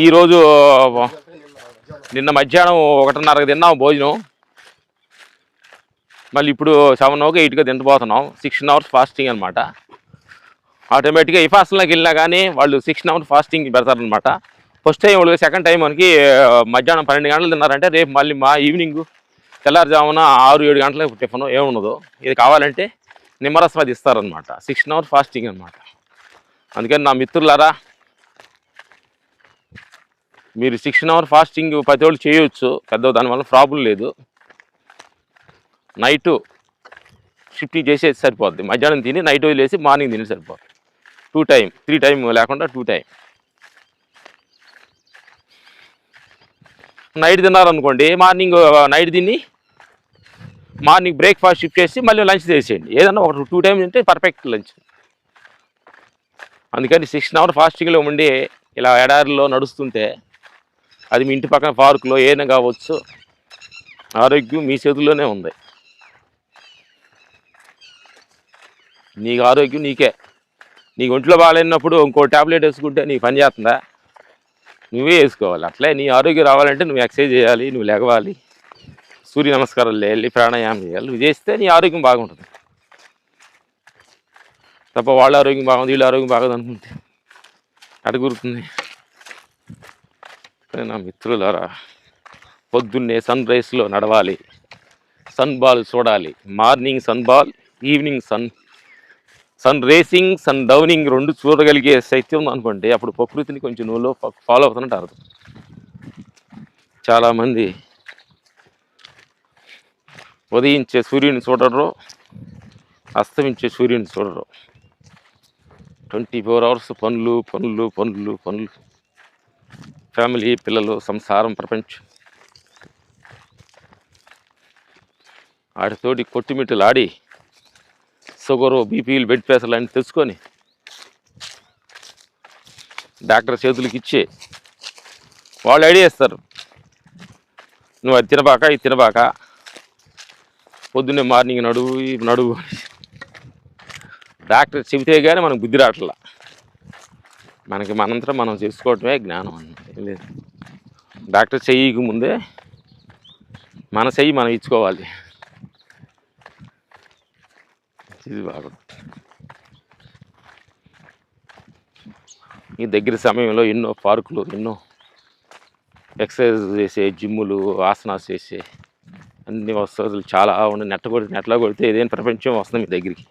ఈరోజు నిన్న మధ్యాహ్నం ఒకటిన్నరకు తిన్నాం భోజనం. మళ్ళీ ఇప్పుడు సెవెన్ ఓకే ఎయిట్గా తింటపోతున్నాం సిక్స్టీన్ అవర్స్ ఫాస్టింగ్ అనమాట ఆటోమేటిక్గా ఈ వెళ్ళినా కానీ వాళ్ళు సిక్స్టీన్ అవర్స్ ఫాస్టింగ్ పెడతారనమాట ఫస్ట్ టైం వాళ్ళు సెకండ్ టైం మనకి మధ్యాహ్నం పన్నెండు గంటలు తిన్నారంటే రేపు మళ్ళీ మా ఈవినింగ్ తెల్లారుజామున ఆరు ఏడు గంటలకు టిఫిన్ ఏముండదు. ఇది కావాలంటే నిమ్మరస్వాది ఇస్తారనమాట సిక్స్టీన్ అవర్ ఫాస్టింగ్ అనమాట అందుకని నా మిత్రులారా మీరు సిక్స్టీన్ అవర్ ఫాస్టింగ్ ప్రతి వాళ్ళు చేయొచ్చు పెద్ద దానివల్ల ప్రాబ్లం లేదు. నైటు షిఫ్టింగ్ చేసేది సరిపోద్ది. మధ్యాహ్నం తిని నైట్ వదిలేసి మార్నింగ్ తిని సరిపోద్ది. టూ టైం త్రీ టైం లేకుండా టూ టైం నైట్ తిన్నారనుకోండి మార్నింగ్ నైట్ తిని మార్నింగ్ బ్రేక్ఫాస్ట్ షిఫ్ట్ చేసి మళ్ళీ లంచ్ చేసేయండి. ఏదన్నా ఒక టూ టైమ్స్ తింటే పర్ఫెక్ట్ లంచ్. అందుకని సిక్స్ అవర్ ఫాస్టింగ్లో ఉండి ఇలా ఎడారిలో నడుస్తుంటే అది మీ ఇంటి పక్కన పార్కులో ఏదైనా కావచ్చు ఆరోగ్యం మీ చేతుల్లోనే ఉంది. నీకు ఆరోగ్యం నీకే. నీకు ఒంట్లో బాగాలేనప్పుడు ఇంకో ట్యాబ్లెట్ వేసుకుంటే నీకు పని చేస్తుందా? నువ్వే వేసుకోవాలి. అట్లే నీ ఆరోగ్యం రావాలంటే నువ్వు ఎక్సర్సైజ్ చేయాలి నువ్వు లెగవాలి సూర్య నమస్కారాలు చేయాలి ప్రాణాయామం చేయాలి. చేస్తే నీ ఆరోగ్యం బాగుంటుంది. తప్ప వాళ్ళ ఆరోగ్యం బాగుంది వీళ్ళ ఆరోగ్యం బాగుంది అనుకుంటే అడుగురుతుంది నా మిత్రులారా పొద్దున్నే సన్ రైస్లో నడవాలి. సన్ బాల్ చూడాలి. Morning sun ball evening sun sun rising sun downing రెండు చూడగలిగే శక్తి ఉంది అనుకోండి అప్పుడు ప్రకృతిని కొంచెం నువ్వులో ఫాలో అవుతున్నట్టు అర్థం. చాలామంది ఉదయించే సూర్యుని చూడరు అస్తమించే సూర్యుని చూడరు. ట్వంటీ ఫోర్ అవర్స్ పనులు పనులు పనులు పనులు. ఫ్యామిలీ పిల్లలు సంసారం ప్రపంచం. ఆడితోటి కొట్టుమిట్టలు ఆడి షుగరు బీపీలు బెడ్ ప్రెషర్లు అన్నీ తెచ్చుకొని డాక్టర్ చేతులకి ఇచ్చి వాళ్ళు ఐడియా ఇస్తారు. నువ్వు అది తినబాక ఇది తినబాక పొద్దున్నే మార్నింగ్ నడువు ఈ నడువు. డాక్టర్ చెబితే కానీ మనకు బుద్ధి రావట్లా మనకి మనంతరం మనం చేసుకోవటమే జ్ఞానం అన్నది లేదు డాక్టర్ చెయ్యికి ముందే మన చెయ్యి మనం ఇచ్చుకోవాలి. ఇది బాగుంది ఈ దగ్గర సమయంలో ఎన్నో పార్కులు ఎన్నో ఎక్సర్సైజ్ చేసే జిమ్ములు ఆసనాలు చేసే అన్ని వస్తువులు చాలా ఉన్నాయి నెట్ట కొడితే నెట్లో కొడితే ఏదైనా ప్రపంచం వస్తుంది మీ దగ్గరికి.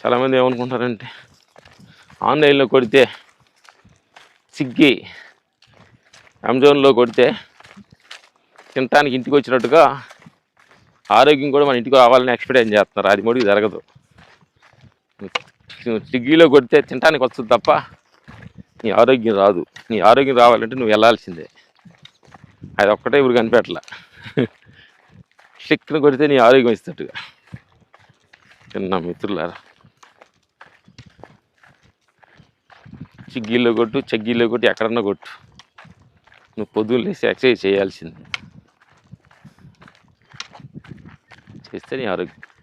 చాలామంది ఏమనుకుంటారంటే ఆన్లైన్లో కొడితే సిగ్గి అమెజాన్లో కొడితే తినటానికి ఇంటికి వచ్చినట్టుగా ఆరోగ్యం కూడా మన ఇంటికి రావాలని ఎక్స్పెక్ట్ చేస్తున్నారు? అది మటుకు జరగదు. స్విగ్గీలో కొడితే తినటానికి వస్తుంది తప్ప నీ ఆరోగ్యం రాదు. నీ ఆరోగ్యం రావాలంటే నువ్వు వెళ్ళాల్సిందే. అది ఒక్కటే ఇప్పుడు కనిపెట్టలా. శక్తిని కొడితే నీ ఆరోగ్యం ఇస్తట్టుగా చిన్న మిత్రులారా. చిగ్గీలో కొట్టు చెగ్గిల్లో కొట్టు ఎక్కడన్నా కొట్టు. నువ్వు పొద్దున్న లేసి ఎక్సర్సైజ్ చేయాల్సింది. చేస్తే నీ ఆరోగ్యం.